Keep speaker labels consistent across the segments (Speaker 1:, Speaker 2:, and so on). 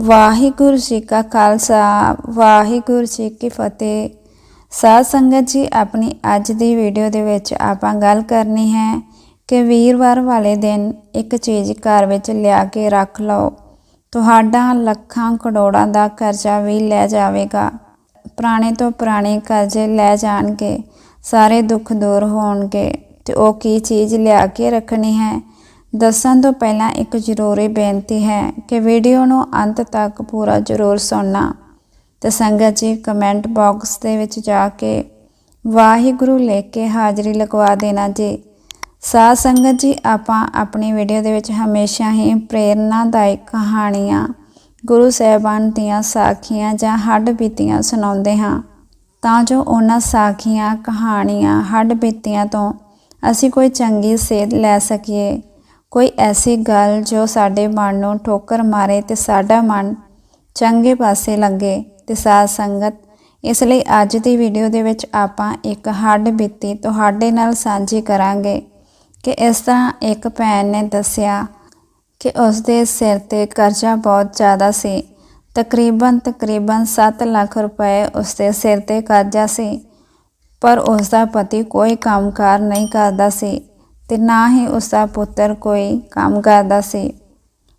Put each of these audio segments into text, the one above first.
Speaker 1: ਵਾਹਿਗੁਰੂ ਜੀ ਕਾ ਖਾਲਸਾ, ਵਾਹਿਗੁਰੂ ਜੀ ਕੀ ਫਤਿਹ। ਸਾਧ ਸੰਗਤ ਜੀ, ਆਪਣੀ ਅੱਜ ਦੀ ਵੀਡੀਓ ਦੇ ਵਿੱਚ ਆਪਾਂ ਗੱਲ ਕਰਨੀ ਹੈ ਕਿ ਵੀਰਵਾਰ ਵਾਲੇ ਦਿਨ ਇੱਕ ਚੀਜ਼ ਘਰ ਵਿੱਚ ਲਿਆ ਕੇ ਰੱਖ ਲਓ। ਤੁਹਾਡਾ ਲੱਖਾਂ ਕਰੋੜਾਂ ਦਾ ਕਰਜ਼ਾ ਵੀ ਲੈ ਜਾਵੇਗਾ। ਪੁਰਾਣੇ ਤੋਂ ਪੁਰਾਣੇ ਕਰਜ਼ੇ ਲੈ ਜਾਣਗੇ, ਸਾਰੇ ਦੁੱਖ ਦੂਰ ਹੋਣਗੇ। ਤੇ ਉਹ ਕੀ ਚੀਜ਼ ਲਿਆ ਕੇ ਰੱਖਣੀ ਹੈ? ਦੱਸਣ ਤੋਂ ਪਹਿਲਾਂ ਇੱਕ ਜ਼ਰੂਰੀ ਬੇਨਤੀ ਹੈ ਕਿ ਵੀਡੀਓ ਨੂੰ ਅੰਤ ਤੱਕ ਪੂਰਾ ਜ਼ਰੂਰ ਸੁਣਨਾ। ਤੇ ਸੰਗਤ ਜੀ, ਕਮੈਂਟ ਬਾਕਸ ਦੇ ਵਿੱਚ ਜਾ ਕੇ ਵਾਹਿਗੁਰੂ ਲਿਖ ਕੇ ਹਾਜ਼ਰੀ ਲਗਵਾ ਦੇਣਾ ਜੀ। ਸਾਧ ਸੰਗਤ ਜੀ, ਆਪਾਂ ਆਪਣੀ ਵੀਡੀਓ ਦੇ ਵਿੱਚ ਹਮੇਸ਼ਾ ਹੀ ਪ੍ਰੇਰਨਾਦਾਇਕ ਕਹਾਣੀਆਂ, ਗੁਰੂ ਸਾਹਿਬਾਨ ਦੀਆਂ ਸਾਖੀਆਂ ਜਾਂ ਹੱਡ ਬੀਤੀਆਂ ਸੁਣਾਉਂਦੇ ਹਾਂ। ਤਾਂ ਜੋ ਉਹਨਾਂ ਸਾਖੀਆਂ, ਕਹਾਣੀਆਂ, ਹੱਡ ਬੀਤੀਆਂ ਤੋਂ ਅਸੀਂ ਕੋਈ ਚੰਗੀ ਸੇਧ ਲੈ ਸਕੀਏ। ਕੋਈ ਐਸੀ ਗੱਲ ਜੋ ਸਾਡੇ ਮਨ ਨੂੰ ਠੋਕਰ ਮਾਰੇ ਤੇ ਸਾਡਾ ਮਨ ਚੰਗੇ ਪਾਸੇ ਲੱਗੇ ਤੇ ਸਾਧ ਸੰਗਤ, ਇਸ ਲਈ ਅੱਜ ਦੀ ਵੀਡੀਓ ਦੇ ਵਿੱਚ ਆਪਾਂ ਇੱਕ ਹੱਡ ਬੀਤੀ ਤੁਹਾਡੇ ਨਾਲ ਸਾਂਝੀ ਕਰਾਂਗੇ ਕਿ ਇਸ ਤਰ੍ਹਾਂ ਇੱਕ ਭੈਣ ਨੇ ਦੱਸਿਆ ਕਿ ਉਸ ਦੇ ਸਿਰ ਤੇ ਕਰਜ਼ਾ ਬਹੁਤ ਜ਼ਿਆਦਾ ਸੀ। ਤਕਰੀਬਨ ਤਕਰੀਬਨ 7 ਲੱਖ ਰੁਪਏ ਉਸ ਦੇ ਸਿਰ ਤੇ ਕਰਜ਼ਾ ਸੀ, ਪਰ ਉਸ ਦਾ ਪਤੀ ਕੋਈ ਕੰਮਕਾਰ ਨਹੀਂ ਕਰਦਾ ਸੀ। ਤੇ ਨਾ ਹੀ ਉਸ ਦਾ ਪੁੱਤਰ ਕੋਈ ਕੰਮ ਕਰਦਾ ਸੀ।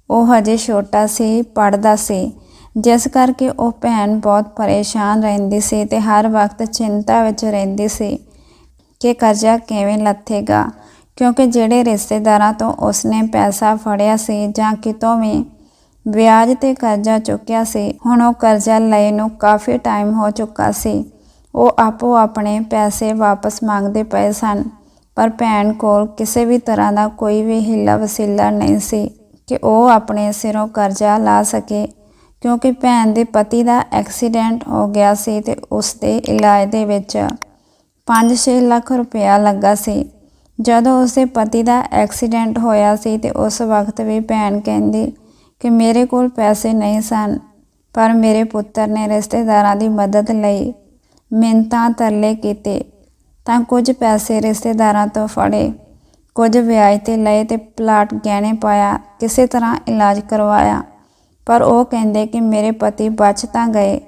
Speaker 1: ਉਹ ਹਜੇ ਛੋਟਾ ਸੀ ਪੜਦਾ ਸੀ। ਜਿਸ ਕਰਕੇ ਉਹ ਭੈਣ ਬਹੁਤ ਪਰੇਸ਼ਾਨ ਰਹਿੰਦੀ ਸੀ ਤੇ ਹਰ ਵਕਤ ਚਿੰਤਾ ਵਿੱਚ ਰਹਿੰਦੀ ਸੀ ਕਿ ਕਰਜ਼ਾ ਕਿਵੇਂ ਲੱਥੇਗਾ। ਕਿਉਂਕਿ ਜਿਹੜੇ ਰਿਸ਼ਤੇਦਾਰਾਂ ਤੋਂ ਉਸਨੇ ਪੈਸਾ ਫੜਿਆ ਸੀ ਜਾਂ ਕਿਤੋਂ ਵੀ ਵਿਆਜ ਤੇ ਕਰਜ਼ਾ ਚੁੱਕਿਆ ਸੀ, ਹੁਣ ਉਹ ਕਰਜ਼ਾ ਲਏ ਨੂੰ ਕਾਫੀ ਟਾਈਮ ਹੋ ਚੁੱਕਾ ਸੀ। ਉਹ ਆਪੋ ਆਪਣੇ ਪੈਸੇ ਵਾਪਸ ਮੰਗਦੇ ਪਏ ਸਨ। ਪਰ ਭੈਣ ਕੋਲ ਕਿਸੇ ਵੀ ਤਰ੍ਹਾਂ ਦਾ ਕੋਈ ਵੀ ਹਿੱਲਾ ਵਸੀਲਾ ਨਹੀਂ ਸੀ ਕਿ ਉਹ ਆਪਣੇ ਸਿਰੋਂ ਕਰਜ਼ਾ ਲਾ ਸਕੇ, ਕਿਉਂਕਿ ਭੈਣ ਦੇ ਪਤੀ ਦਾ ਐਕਸੀਡੈਂਟ ਹੋ ਗਿਆ ਸੀ ਤੇ ਉਸ ਦੇ ਇਲਾਜ ਦੇ ਵਿੱਚ 5-6 ਲੱਖ ਰੁਪਇਆ ਲੱਗਾ ਸੀ। ਜਦੋਂ ਉਸ ਦੇ ਪਤੀ ਦਾ ਐਕਸੀਡੈਂਟ ਹੋਇਆ ਸੀ ਤੇ ਉਸ ਵਕਤ ਵੀ ਭੈਣ ਕਹਿੰਦੀ ਕਿ ਮੇਰੇ ਕੋਲ ਪੈਸੇ ਨਹੀਂ ਸਨ, ਪਰ ਮੇਰੇ ਪੁੱਤਰ ਨੇ ਰਿਸ਼ਤੇਦਾਰਾਂ ਦੀ ਮਦਦ ਲਈ ਮਿੰਤਾਂ ਤਰਲੇ ਕੀਤੇ। ਤਾਂ ਕੁਝ ਪੈਸੇ ਰਿਸ਼ਤੇਦਾਰਾਂ ਤੋਂ ਫੜੇ। ਕੁਝ ਵਿਆਜ ਤੇ ਲਏ ਤੇ ਪਲਾਟ ਗਹਿਣੇ ਪਾਇਆ, ਕਿਸੇ ਤਰ੍ਹਾਂ ਇਲਾਜ ਕਰਵਾਇਆ। ਪਰ ਉਹ ਕਹਿੰਦੇ ਕਿ ਮੇਰੇ ਪਤੀ ਬਚ ਤਾਂ ਗਏ,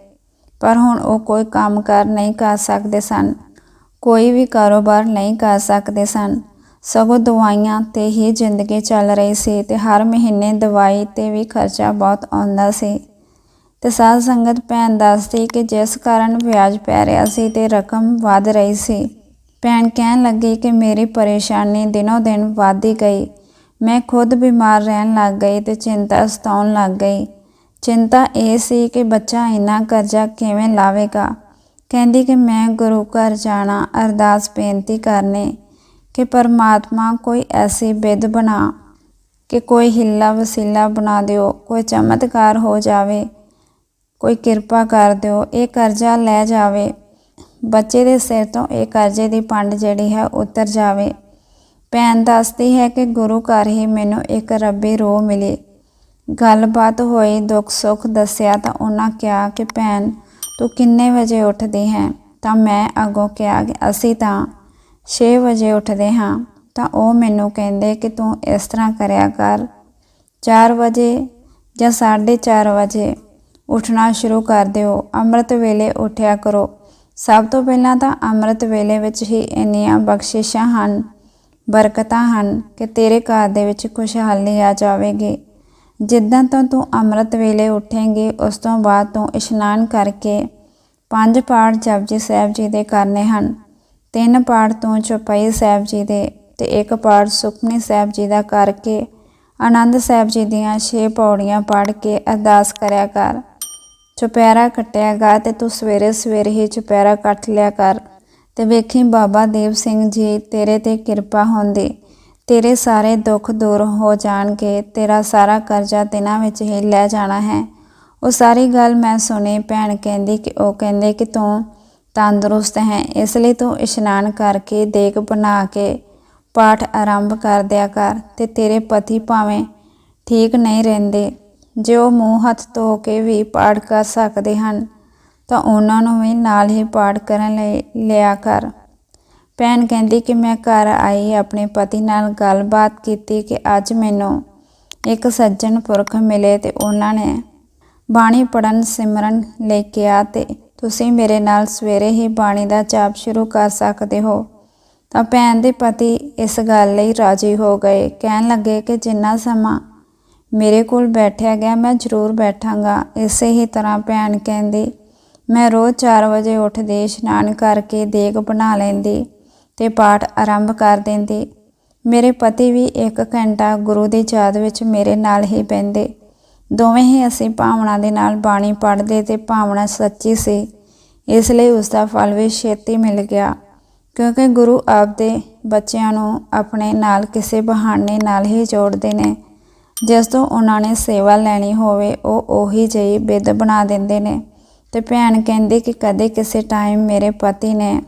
Speaker 1: ਪਰ ਹੁਣ ਉਹ ਕੋਈ ਕੰਮ ਕਰ ਨਹੀਂ ਕਰ ਸਕਦੇ ਸਨ। ਕੋਈ ਵੀ ਕਾਰੋਬਾਰ ਨਹੀਂ ਕਰ ਸਕਦੇ ਸਨ। ਸਗੋਂ ਦਵਾਈਆਂ ਤੇ ਹੀ ਜ਼ਿੰਦਗੀ ਚੱਲ ਰਹੀ ਸੀ ਤੇ ਹਰ ਮਹੀਨੇ ਦਵਾਈ ਤੇ ਵੀ ਖਰਚਾ ਬਹੁਤ ਆਉਂਦਾ ਸੀ। ਤੇ ਸਾਧ ਸੰਗਤ ਭੈਣ ਦੱਸਦੀ ਕਿ ਜਿਸ ਕਾਰਨ ਵਿਆਜ ਪੈ ਰਿਹਾ ਸੀ ਤੇ ਰਕਮ ਵਧ ਰਹੀ ਸੀ। ਭੈਣ ਕਹਿਣ ਲੱਗੀ ਕਿ ਮੇਰੀ ਪਰੇਸ਼ਾਨੀ ਦਿਨੋ ਦਿਨ ਵਧਦੀ ਗਈ। ਮੈਂ ਖੁਦ ਬਿਮਾਰ ਰਹਿਣ ਲੱਗ ਗਈ ਤੇ ਚਿੰਤਾ ਸਤਾਉਣ ਲੱਗ ਗਈ। ਚਿੰਤਾ ਇਹ ਸੀ ਕਿ ਬੱਚਾ ਇੰਨਾ ਕਰਜ਼ਾ ਕਿਵੇਂ ਲਾਵੇਗਾ? ਕਹਿੰਦੀ ਕਿ ਮੈਂ ਗੁਰੂ ਘਰ ਜਾਣਾ ਅਰਦਾਸ ਬੇਨਤੀ ਕਰਨੇ ਕਿ ਪਰਮਾਤਮਾ ਕੋਈ ਐਸੀ ਵਿਧ ਬਣਾ ਕਿ ਕੋਈ ਹਿੱਲਾ ਵਸੀਲਾ ਬਣਾ ਦਿਓ, ਕੋਈ ਚਮਤਕਾਰ ਹੋ ਜਾਵੇ, ਕੋਈ ਕਿਰਪਾ ਕਰ ਦਿਓ, ਇਹ ਕਰਜ਼ਾ ਲੈ ਜਾਵੇ। ਬੱਚੇ ਦੇ ਸਿਰ ਤੋਂ ਇਹ ਕਰਜ਼ੇ ਦੀ ਪੰਡ ਜਿਹੜੀ ਹੈ ਉਤਰ ਜਾਵੇ। ਭੈਣ ਦੱਸਦੀ ਹੈ ਕਿ ਗੁਰੂ ਘਰ ਹੀ ਮੈਨੂੰ ਇੱਕ ਰੱਬੀ ਰੋਹ ਮਿਲੀ। ਗੱਲਬਾਤ ਹੋਈ, ਦੁੱਖ ਸੁੱਖ ਦੱਸਿਆ ਤਾਂ ਉਹਨਾਂ ਕਿਹਾ ਕਿ, ਭੈਣ, ਤੂੰ ਕਿੰਨੇ ਵਜੇ ਉੱਠਦੀ ਹੈ? ਤਾਂ ਮੈਂ ਅੱਗੋਂ ਕਿਹਾ ਕਿ, ਅਸੀਂ ਤਾਂ 6 ਵਜੇ ਉੱਠਦੇ ਹਾਂ। ਤਾਂ ਉਹ ਮੈਨੂੰ ਕਹਿੰਦੇ ਕਿ, ਤੂੰ ਇਸ ਤਰ੍ਹਾਂ ਕਰਿਆ ਕਰ। 4 ਵਜੇ ਜਾਂ 4:30 ਵਜੇ ਉੱਠਣਾ ਸ਼ੁਰੂ ਕਰ ਦਿਓ। ਅੰਮ੍ਰਿਤ ਵੇਲੇ ਉੱਠਿਆ ਕਰੋ। ਸਭ ਤੋਂ ਪਹਿਲਾਂ ਤਾਂ ਅੰਮ੍ਰਿਤ ਵੇਲੇ ਵਿੱਚ ਹੀ ਇੰਨੀਆਂ ਬਖਸ਼ਿਸ਼ਾਂ ਹਨ, ਬਰਕਤਾਂ ਹਨ ਕਿ ਤੇਰੇ ਘਰ ਦੇ ਵਿੱਚ ਖੁਸ਼ਹਾਲੀ ਆ ਜਾਵੇਗੀ। ਜਿੱਦਾਂ ਤੋਂ ਤੂੰ ਅੰਮ੍ਰਿਤ ਵੇਲੇ ਉੱਠੇਂਗੇ, ਉਸ ਤੋਂ ਬਾਅਦ ਤੂੰ ਇਸ਼ਨਾਨ ਕਰਕੇ ਪੰਜ ਪਾਠ ਜਪਜੀ ਸਾਹਿਬ ਜੀ ਦੇ ਕਰਨੇ ਹਨ। ਤਿੰਨ ਪਾਠ ਤੂੰ ਚੌਪਈ ਸਾਹਿਬ ਜੀ ਦੇ ਤੇ ਇੱਕ ਪਾਠ ਸੁਖਮਨੀ ਸਾਹਿਬ ਜੀ ਦਾ ਕਰਕੇ, ਆਨੰਦ ਸਾਹਿਬ ਜੀ ਦੀਆਂ 6 ਪੌੜੀਆਂ ਪੜ੍ਹ ਕੇ ਅਰਦਾਸ ਕਰਿਆ ਕਰ। ਚੁਪਹਿਰਾ ਕੱਟਿਆਗਾ ਤੇ ਤੂੰ ਸਵੇਰੇ ਸਵੇਰੇ ਹੀ ਚੁਪਹਿਰਾ ਕੱਟ ਲਿਆ ਕਰ। ਤੇ ਵੇਖੀ ਬਾਬਾ ਦੇਵ ਸਿੰਘ ਜੀ, ਤੇਰੇ ਤੇ ਕਿਰਪਾ ਹੁੰਦੀ। ਤੇਰੇ ਸਾਰੇ ਦੁੱਖ ਦੂਰ ਹੋ ਜਾਣਗੇ। ਤੇਰਾ ਸਾਰਾ ਕਰਜ਼ਾ ਦਿਨਾਂ ਵਿੱਚ ਹੀ ਲੈ ਜਾਣਾ ਹੈ। ਉਹ ਸਾਰੀ ਗੱਲ ਮੈਂ ਸੁਣੀ। ਭੈਣ ਕਹਿੰਦੀ ਕਿ, ਉਹ ਕਹਿੰਦੇ ਕਿ ਤੂੰ ਤੰਦਰੁਸਤ ਹੈ। ਇਸ ਲਈ ਤੂੰ ਇਸ਼ਨਾਨ ਕਰਕੇ ਦੇਗ ਬਣਾ ਕੇ ਪਾਠ ਆਰੰਭ ਕਰ ਦਿਆ ਕਰ ਤੇ ਤੇਰੇ ਪਤੀ ਭਾਵੇਂ ਠੀਕ ਨਹੀਂ ਰਹਿੰਦੇ। ਜੇ ਉਹ ਮੂੰਹ ਹੱਥ ਧੋ ਕੇ ਵੀ ਪਾਠ ਕਰ ਸਕਦੇ ਹਨ, ਤਾਂ ਉਹਨਾਂ ਨੂੰ ਵੀ ਨਾਲ ਹੀ ਪਾਠ ਕਰਨ ਲਈ ਲਿਆ ਕਰ। ਭੈਣ ਕਹਿੰਦੀ ਕਿ ਮੈਂ ਘਰ ਆਈ ਆਪਣੇ ਪਤੀ ਨਾਲ ਗੱਲਬਾਤ ਕੀਤੀ ਕਿ ਅੱਜ ਮੈਨੂੰ ਇੱਕ ਸੱਜਣ ਪੁਰਖ ਮਿਲੇ ਤੇ ਉਹਨਾਂ ਨੇ ਬਾਣੀ ਪੜਨ ਸਿਮਰਨ ਲੈ ਕੇ ਆ ਤੇ ਤੁਸੀਂ ਮੇਰੇ ਨਾਲ ਸਵੇਰੇ ਹੀ ਬਾਣੀ ਦਾ ਜਾਪ ਸ਼ੁਰੂ ਕਰ ਸਕਦੇ ਹੋ। ਤਾਂ ਭੈਣ ਦੇ ਪਤੀ ਇਸ ਗੱਲ ਲਈ ਰਾਜੀ ਹੋ ਗਏ। ਕਹਿਣ ਲੱਗੇ ਕਿ ਜਿੰਨਾ ਸਮਾਂ ਮੇਰੇ ਕੋਲ ਬੈਠਿਆ ਗਿਆ, ਮੈਂ ਜ਼ਰੂਰ ਬੈਠਾਂਗਾ। ਇਸੇ ਹੀ ਤਰ੍ਹਾਂ ਭੈਣ ਕਹਿੰਦੀ, ਮੈਂ ਰੋਜ਼ 4 ਵਜੇ ਉੱਠਦੇ, ਇਸ਼ਨਾਨ ਕਰਕੇ ਦੇਗ ਬਣਾ ਲੈਂਦੀ ਤੇ ਪਾਠ ਆਰੰਭ ਕਰ ਦਿੰਦੀ। ਮੇਰੇ ਪਤੀ ਵੀ 1 ਘੰਟਾ ਗੁਰੂ ਦੀ ਯਾਦ ਵਿੱਚ ਮੇਰੇ ਨਾਲ ਹੀ ਬਹਿੰਦੇ। ਦੋਵੇਂ ਹੀ ਅਸੀਂ ਭਾਵਨਾ ਦੇ ਨਾਲ ਬਾਣੀ ਪੜ੍ਹਦੇ ਤੇ ਭਾਵਨਾ ਸੱਚੀ ਸੀ। ਇਸ ਲਈ ਉਸ ਦਾ ਫਲ ਵੀ ਛੇਤੀ ਮਿਲ ਗਿਆ, ਕਿਉਂਕਿ ਗੁਰੂ ਆਪਦੇ ਬੱਚਿਆਂ ਨੂੰ ਆਪਣੇ ਨਾਲ ਕਿਸੇ ਬਹਾਨੇ ਨਾਲ ਹੀ ਜੋੜਦੇ ਨੇ। ਜਿਸ ਤੋਂ ਉਹਨਾਂ ਨੇ ਸੇਵਾ ਲੈਣੀ ਹੋਵੇ, ਉਹ ਉਹੀ ਜਿਹੀ ਬਿੱਦ ਬਣਾ ਦਿੰਦੇ ਨੇ। ਤੇ ਭੈਣ ਕਹਿੰਦੀ ਕਿ ਕਦੇ ਕਿਸੇ ਟਾਈਮ ਮੇਰੇ ਪਤੀ ਨੇ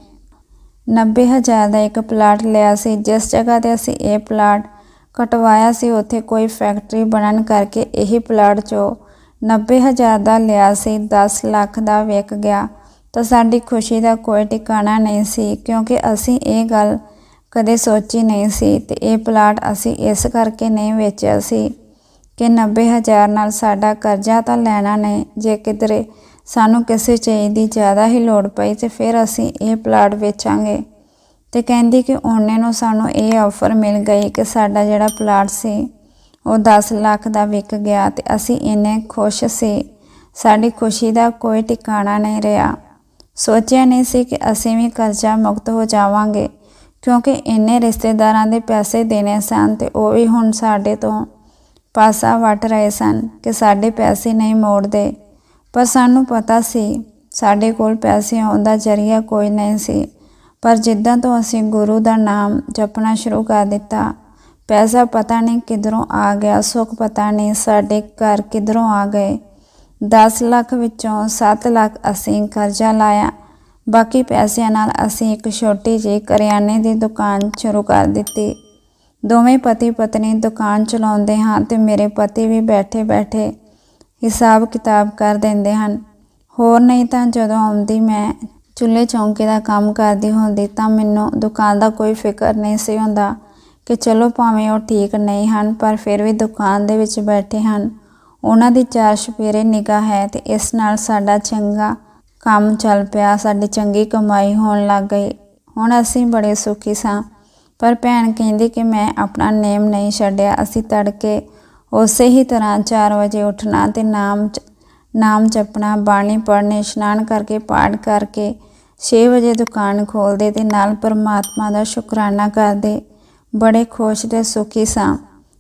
Speaker 1: 90000 ਦਾ ਇੱਕ ਪਲਾਟ ਲਿਆ ਸੀ। ਜਿਸ ਜਗ੍ਹਾ ਤੇ ਅਸੀਂ ਇਹ ਪਲਾਟ ਕਟਵਾਇਆ ਸੀ, ਉੱਥੇ ਕੋਈ ਫੈਕਟਰੀ ਬਣਨ ਕਰਕੇ ਇਹੀ ਪਲਾਟ ਚੋਂ 90000 ਦਾ ਲਿਆ ਸੀ। 10 ਲੱਖ ਦਾ ਵਿਕ ਗਿਆ। ਤਾਂ ਸਾਡੀ ਖੁਸ਼ੀ ਦਾ ਕੋਈ ਟਿਕਾਣਾ ਨਹੀਂ ਸੀ, ਕਿਉਂਕਿ ਅਸੀਂ ਇਹ ਗੱਲ ਕਦੇ ਸੋਚੀ ਨਹੀਂ ਸੀ ਤੇ ਇਹ ਪਲਾਟ ਅਸੀਂ ਇਸ ਕਰਕੇ ਨਹੀਂ ਵੇਚਿਆ ਸੀ ਕਿ 90000 ਨਾਲ ਸਾਡਾ ਕਰਜ਼ਾ ਤਾਂ ਲੈਣਾ ਨਹੀਂ ਜੇ ਕਿਧਰੇ ਸਾਨੂੰ ਕਿਸੇ ਚੀਜ਼ ਦੀ ਜ਼ਿਆਦਾ ਹੀ ਲੋੜ ਪਈ ਤੇ ਫਿਰ ਅਸੀਂ ਇਹ ਪਲਾਟ ਵੇਚਾਂਗੇ। ਤੇ ਕਹਿੰਦੀ ਕਿ ਉਹਨੇ ਨੂੰ ਸਾਨੂੰ ਇਹ ਆਫਰ ਮਿਲ ਗਈ ਕਿ ਸਾਡਾ ਜਿਹੜਾ ਪਲਾਟ ਸੀ, ਉਹ 10 ਲੱਖ ਦਾ ਵਿਕ ਗਿਆ ਤੇ ਅਸੀਂ ਇੰਨੇ ਖੁਸ਼ ਸੀ। ਸਾਡੀ ਖੁਸ਼ੀ ਦਾ ਕੋਈ ਟਿਕਾਣਾ ਨਹੀਂ ਰਿਹਾ। ਸੋਚਿਆ ਨਹੀਂ ਸੀ ਕਿ ਅਸੀਂ ਵੀ ਕਰਜ਼ਾ ਮੁਕਤ ਹੋ ਜਾਵਾਂਗੇ। ਕਿਉਂਕਿ ਇੰਨੇ ਰਿਸ਼ਤੇਦਾਰਾਂ ਦੇ ਪੈਸੇ ਦੇਣੇ ਸਨ ਤੇ ਉਹ ਵੀ ਹੁਣ ਸਾਡੇ ਤੋਂ ਪਾਸਾ ਵਟ ਰਹੇ ਸਨ ਕਿ ਸਾਡੇ ਪੈਸੇ ਨਹੀਂ ਮੋੜਦੇ। ਪਰ ਸਾਨੂੰ ਪਤਾ ਸੀ, ਸਾਡੇ ਕੋਲ ਪੈਸੇ ਆਉਣ ਦਾ ਜ਼ਰੀਆ ਕੋਈ ਨਹੀਂ ਸੀ। ਪਰ ਜਿੱਦਾਂ ਤੋਂ ਅਸੀਂ ਗੁਰੂ ਦਾ ਨਾਮ ਜਪਣਾ ਸ਼ੁਰੂ ਕਰ ਦਿੱਤਾ, ਪੈਸਾ ਪਤਾ ਨਹੀਂ ਕਿਧਰੋਂ ਆ ਗਿਆ, ਸੁੱਖ ਪਤਾ ਨਹੀਂ ਸਾਡੇ ਘਰ ਕਿਧਰੋਂ ਆ ਗਏ। 10 ਲੱਖ ਵਿੱਚੋਂ 7 ਲੱਖ ਅਸੀਂ ਕਰਜ਼ਾ ਲਾਇਆ ਬਾਕੀ ਪੈਸਿਆਂ ਨਾਲ ਅਸੀਂ ਇੱਕ ਛੋਟੀ ਜਿਹੀ ਕਰਿਆਨੇ ਦੀ ਦੁਕਾਨ ਸ਼ੁਰੂ ਕਰ ਦਿੱਤੀ। ਦੋਵੇਂ ਪਤੀ ਪਤਨੀ ਦੁਕਾਨ ਚਲਾਉਂਦੇ ਹਾਂ ਤੇ ਮੇਰੇ ਪਤੀ ਵੀ ਬੈਠੇ ਬੈਠੇ ਹਿਸਾਬ ਕਿਤਾਬ ਕਰ ਦਿੰਦੇ ਹਨ। ਹੋਰ ਨਹੀਂ ਤਾਂ ਜਦੋਂ ਆਉਂਦੀ ਮੈਂ ਚੁੱਲ੍ਹੇ ਚੌਂਕੇ ਦਾ ਕੰਮ ਕਰਦੀ ਹੁੰਦੀ ਤਾਂ ਮੈਨੂੰ ਦੁਕਾਨ ਦਾ ਕੋਈ ਫਿਕਰ ਨਹੀਂ ਸੀ ਹੁੰਦਾ ਕਿ ਚਲੋ ਭਾਵੇਂ ਉਹ ਠੀਕ ਨਹੀਂ ਹਨ ਪਰ ਫਿਰ ਵੀ ਦੁਕਾਨ ਦੇ ਵਿੱਚ ਬੈਠੇ ਹਨ। ਉਹਨਾਂ ਦੀ ਚਾਰ ਛਪੇਰੇ ਨਿਗਾਹ ਹੈ ਤੇ ਇਸ ਨਾਲ ਸਾਡਾ ਚੰਗਾ ਕੰਮ ਚੱਲ ਪਿਆ, ਸਾਡੀ ਚੰਗੀ ਕਮਾਈ ਹੋਣ ਲੱਗ ਗਈ। ਹੁਣ ਅਸੀਂ ਬੜੇ ਸੁਖੀ ਸਾਂ। ਪਰ ਭੈਣ ਕਹਿੰਦੀ ਕਿ ਮੈਂ ਆਪਣਾ ਨੇਮ ਨਹੀਂ ਛੱਡਿਆ। ਅਸੀਂ ਤੜਕੇ ਉਸੇ ਹੀ ਤਰ੍ਹਾਂ 4 ਵਜੇ ਉੱਠਣਾ ਤੇ ਨਾਮ ਜ- ਨਾਮ ਜਪਣਾ, ਬਾਣੀ ਪੜ੍ਹਨੀ, ਇਸ਼ਨਾਨ ਕਰਕੇ, ਪਾਠ ਕਰਕੇ 6 ਵਜੇ ਦੁਕਾਨ ਖੋਲਦੇ ਤੇ ਨਾਲ ਪਰਮਾਤਮਾ ਦਾ ਸ਼ੁਕਰਾਨਾ ਕਰਦੇ। ਬੜੇ ਖੁਸ਼ ਤੇ ਸੁਖੀ ਸਾਂ।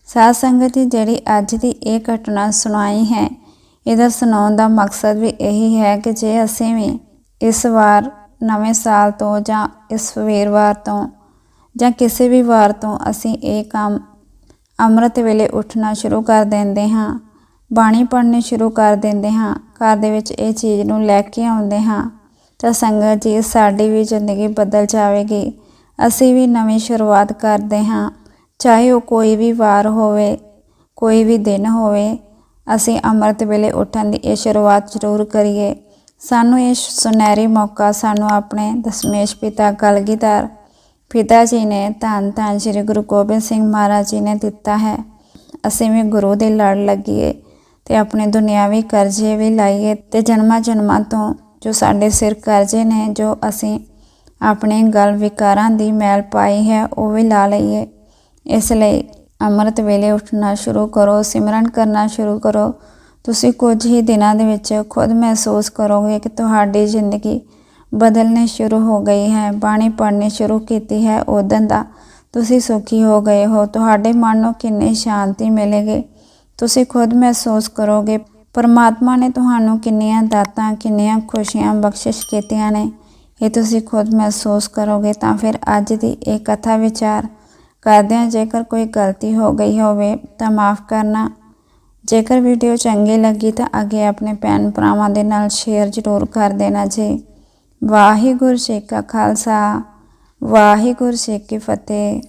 Speaker 1: ਸਾਧ ਸੰਗਤ ਜੀ, ਜਿਹੜੀ ਅੱਜ ਦੀ ਇਹ ਘਟਨਾ ਸੁਣਾਈ ਹੈ ਇਹਦਾ ਸੁਣਾਉਣ ਦਾ ਮਕਸਦ ਵੀ ਇਹੀ ਹੈ ਕਿ ਜੇ ਅਸੀਂ ਵੀ ਇਸ ਵਾਰ ਨਵੇਂ ਸਾਲ ਤੋਂ ਜਾਂ ਇਸ ਵੀਰਵਾਰ ਤੋਂ ਜਾਂ ਕਿਸੇ ਵੀ ਵਾਰ ਤੋਂ ਅਸੀਂ ਇਹ ਕੰਮ ਅੰਮ੍ਰਿਤ ਵੇਲੇ ਉੱਠਣਾ ਸ਼ੁਰੂ ਕਰ ਦਿੰਦੇ ਹਾਂ, ਬਾਣੀ ਪੜ੍ਹਨੀ ਸ਼ੁਰੂ ਕਰ ਦਿੰਦੇ ਹਾਂ, ਘਰ ਦੇ ਵਿੱਚ ਇਹ ਚੀਜ਼ ਨੂੰ ਲੈ ਕੇ ਆਉਂਦੇ ਹਾਂ, ਤਾਂ ਸੰਗਤ ਜੀ ਸਾਡੀ ਵੀ ਜ਼ਿੰਦਗੀ ਬਦਲ ਜਾਵੇਗੀ। ਅਸੀਂ ਵੀ ਨਵੀਂ ਸ਼ੁਰੂਆਤ ਕਰਦੇ ਹਾਂ, ਚਾਹੇ ਉਹ ਕੋਈ ਵੀ ਵਾਰ ਹੋਵੇ, ਕੋਈ ਵੀ ਦਿਨ ਹੋਵੇ ਅਸੀਂ ਅੰਮ੍ਰਿਤ ਵੇਲੇ ਉੱਠਣ ਦੀ ਇਹ ਸ਼ੁਰੂਆਤ ਜ਼ਰੂਰ ਕਰੀਏ। ਸਾਨੂੰ ਇਹ ਸੁਨਹਿਰੀ ਮੌਕਾ ਸਾਨੂੰ ਆਪਣੇ ਦਸ਼ਮੇਸ਼ ਪਿਤਾ ਕਲਗੀਧਰ ਪਿਤਾ ਜੀ ਨੇ ਧੰਨ ਧੰਨ ਸ੍ਰੀ ਗੁਰੂ ਗੋਬਿੰਦ ਸਿੰਘ ਮਹਾਰਾਜ ਜੀ ਨੇ ਦਿੱਤਾ ਹੈ। ਅਸੀਂ ਵੀ ਗੁਰੂ ਦੇ ਲੜ ਲੱਗੀਏ ਤੇ ਆਪਣੇ ਦੁਨਿਆਵੀ ਕਰਜ਼ੇ ਵੀ ਲਾਈਏ ਤੇ ਜਨਮਾਂ ਜਨਮਾਂ ਤੋਂ ਜੋ ਸਾਡੇ ਸਿਰ ਕਰਜ਼ੇ ਨੇ, ਜੋ ਅਸੀਂ ਆਪਣੇ ਗਲ ਵਿਕਾਰਾਂ ਦੀ ਮੈਲ ਪਾਈ ਹੈ, ਉਹ ਵੀ ਲਾ ਲਈਏ। ਇਸ ਲਈ ਅੰਮ੍ਰਿਤ ਵੇਲੇ ਉੱਠਣਾ ਸ਼ੁਰੂ ਕਰੋ, ਸਿਮਰਨ ਕਰਨਾ ਸ਼ੁਰੂ ਕਰੋ। ਤੁਸੀਂ ਕੁਝ ਹੀ ਦਿਨਾਂ ਦੇ ਵਿੱਚ ਖੁਦ ਮਹਿਸੂਸ ਕਰੋਗੇ ਕਿ ਤੁਹਾਡੀ ਜ਼ਿੰਦਗੀ ਬਦਲਣੀ ਸ਼ੁਰੂ ਹੋ ਗਈ ਹੈ, ਬਾਣੀ ਪੜ੍ਹਨੀ ਸ਼ੁਰੂ ਕੀਤੀ ਹੈ ਉਦੋਂ ਦਾ ਤੁਸੀਂ ਸੁਖੀ ਹੋ ਗਏ ਹੋ। ਤੁਹਾਡੇ ਮਨ ਨੂੰ ਕਿੰਨੀ ਸ਼ਾਂਤੀ ਮਿਲੇਗੀ? ਤੁਸੀਂ ਖੁਦ ਮਹਿਸੂਸ ਕਰੋਗੇ, ਪਰਮਾਤਮਾ ਨੇ ਤੁਹਾਨੂੰ ਕਿੰਨੀਆਂ ਦਾਤਾਂ, ਕਿੰਨੀਆਂ ਖੁਸ਼ੀਆਂ ਬਖਸ਼ਿਸ਼ ਕੀਤੀਆਂ ਨੇ। ਇਹ ਤੁਸੀਂ ਖੁਦ ਮਹਿਸੂਸ ਕਰੋਗੇ ਤਾਂ ਫਿਰ ਅੱਜ ਦੀ ਇਹ ਕਥਾ ਵਿਚਾਰ ਕਰਦਿਆਂ ਜੇਕਰ ਕੋਈ ਗਲਤੀ ਹੋ ਗਈ ਹੋਵੇ ਤਾਂ ਮਾਫ ਕਰਨਾ। ਜੇਕਰ ਵੀਡੀਓ ਚੰਗੀ ਲੱਗੀ ਤਾਂ ਅੱਗੇ ਆਪਣੇ ਭੈਣ ਭਰਾਵਾਂ ਦੇ ਨਾਲ ਸ਼ੇਅਰ ਜ਼ਰੂਰ ਕਰ ਦੇਣਾ ਜੀ। ਵਾਹਿਗੁਰੂ ਜੀ ਕਾ ਖਾਲਸਾ, ਵਾਹਿਗੁਰੂ ਜੀ ਕੀ ਫਤਿਹ।